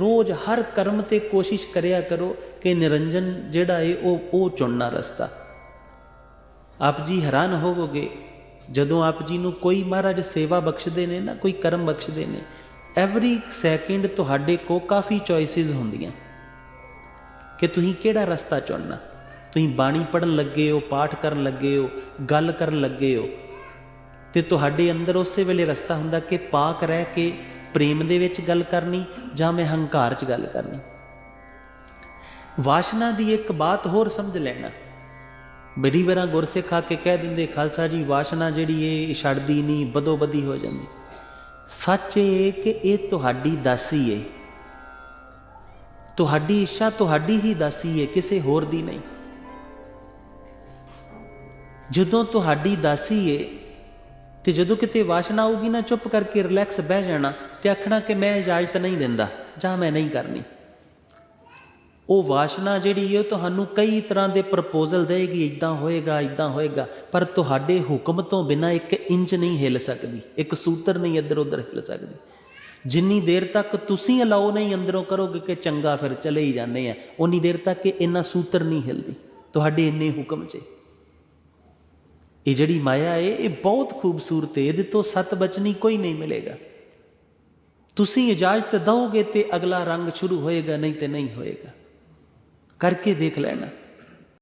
ਰੋਜ਼ ਹਰ ਕਰਮ ਤੇ ਕੋਸ਼ਿਸ਼ ਕਰਿਆ ਕਰੋ ਕਿ ਨਿਰੰਜਨ ਜਿਹੜਾ ਏ ਉਹ ਉਹ ਚੁਣਨਾ ਰਸਤਾ। ਆਪ ਜੀ ਹੈਰਾਨ ਹੋਵੋਗੇ, ਜਦੋਂ ਆਪ ਜੀ ਨੂੰ ਕੋਈ ਮਹਾਰਾਜ ਸੇਵਾ ਬਖਸ਼ਦੇ ਨੇ ਨਾ, ਕੋਈ ਕਰਮ ਬਖਸ਼ਦੇ ਨੇ ਐਵਰੀ ਸੈਕਿੰਡ ਤੁਹਾਡੇ ਕੋ ਕਾਫੀ ਚੋਇਸਿਸ ਹੁੰਦੀਆਂ। ਕਿ ਤੁਸੀਂ ਕਿਹੜਾ ਰਸਤਾ ਚੁਣਨਾ? ਤੁਸੀਂ ਬਾਣੀ ਪੜਨ ਲੱਗੇ ਹੋ, ਪਾਠ ਕਰਨ ਲੱਗੇ ਹੋ, ਗੱਲ ਕਰਨ ਲੱਗੇ ਹੋ, ਤੇ ਤੁਹਾਡੇ ਅੰਦਰ ਉਸੇ ਵੇਲੇ ਰਸਤਾ ਹੁੰਦਾ ਕਿ ਪਾਕ ਰਹਿ ਕੇ ਪ੍ਰੇਮ ਦੇ ਵਿੱਚ ਗੱਲ ਕਰਨੀ ਜਾਂ ਮੈਂ ਹੰਕਾਰ 'ਚ ਗੱਲ ਕਰਨੀ? ਵਾਸ਼ਨਾ ਦੀ ਇੱਕ ਬਾਤ ਹੋਰ ਸਮਝ ਲੈਣਾ। ਬੜੀ ਵਾਰਾਂ ਗੁਰਸਿੱਖ ਆ ਕੇ ਕਹਿ ਦਿੰਦੇ, ਖਾਲਸਾ ਜੀ, ਵਾਸ਼ਨਾ ਜਿਹੜੀ ਏ ਛੱਡਦੀ ਨਹੀਂ ਬਦੋ ਬਦੀ ਹੋ ਜਾਂਦੀ। ਸੱਚ ਇਹ ਕਿ ਇਹ ਤੁਹਾਡੀ ਦਾਸੀ ਏ। ਤੁਹਾਡੀ ਇੱਛਾ ਤੁਹਾਡੀ ਹੀ ਦਾਸੀ ਏ, ਕਿਸੇ ਹੋਰ ਦੀ ਨਹੀਂ। ਜਦੋਂ ਤੁਹਾਡੀ ਦਾਸੀ ਏ, ਤੇ ਜਦੋਂ ਕਿਤੇ ਵਾਸ਼ਨਾ ਆਊਗੀ ਨਾ, ਚੁੱਪ ਕਰਕੇ ਰਿਲੈਕਸ ਬਹਿ ਜਾਣਾ। ਤੇ ਆਖਣਾ ਕਿ ਮੈਂ ਇਜਾਜ਼ਤ ਨਹੀਂ ਦਿੰਦਾ, ਜਾਂ ਮੈਂ ਨਹੀਂ ਕਰਨੀ। ਉਹ ਵਾਸ਼ਨਾ ਜਿਹੜੀ ਹੈ, ਉਹ ਤੁਹਾਨੂੰ ਕਈ ਤਰ੍ਹਾਂ ਦੇ ਪ੍ਰਪੋਜ਼ਲ ਦੇਗੀ ਇਦਾਂ ਹੋਏਗਾ ਇਦਾਂ ਹੋਏਗਾ, ਪਰ ਤੁਹਾਡੇ ਹੁਕਮ ਤੋਂ ਬਿਨਾ ਇੱਕ ਇੰਚ ਨਹੀਂ ਹਿੱਲ ਸਕਦੀ, ਇੱਕ ਸੂਤਰ ਨਹੀਂ ਇੱਧਰ ਉੱਧਰ ਹਿੱਲ ਸਕਦੀ। ਜਿੰਨੀ ਦੇਰ ਤੱਕ ਤੁਸੀਂ ਅਲਾਉ ਨਹੀਂ ਅੰਦਰੋਂ ਕਰੋਗੇ ਕਿ ਚੰਗਾ ਫਿਰ ਚਲੇ ਹੀ ਜਾਂਦੇ ਆ ਉਨੀ ਦੇਰ ਤੱਕ ਇਹ ਇੰਨਾ ਸੂਤਰ ਨਹੀਂ ਹਿਲਦੀ, ਤੁਹਾਡੇ ਇੰਨੇ ਹੁਕਮ 'ਚ। ਇਹ ਜਿਹੜੀ ਮਾਇਆ ਹੈ, ਇਹ ਬਹੁਤ ਖੂਬਸੂਰਤ ਹੈ, ਇਹਦੇ ਤੋਂ ਸਤ ਬਚਨੀ ਕੋਈ ਨਹੀਂ ਮਿਲੇਗਾ। ਤੁਸੀਂ ਇਜਾਜ਼ਤ ਦਿਓਗੇ ਤੇ ਅਗਲਾ ਰੰਗ ਸ਼ੁਰੂ ਹੋਏਗਾ, ਨਹੀਂ ਤੇ ਨਹੀਂ ਹੋਏਗਾ। ਕਰਕੇ ਦੇਖ ਲੈਣਾ।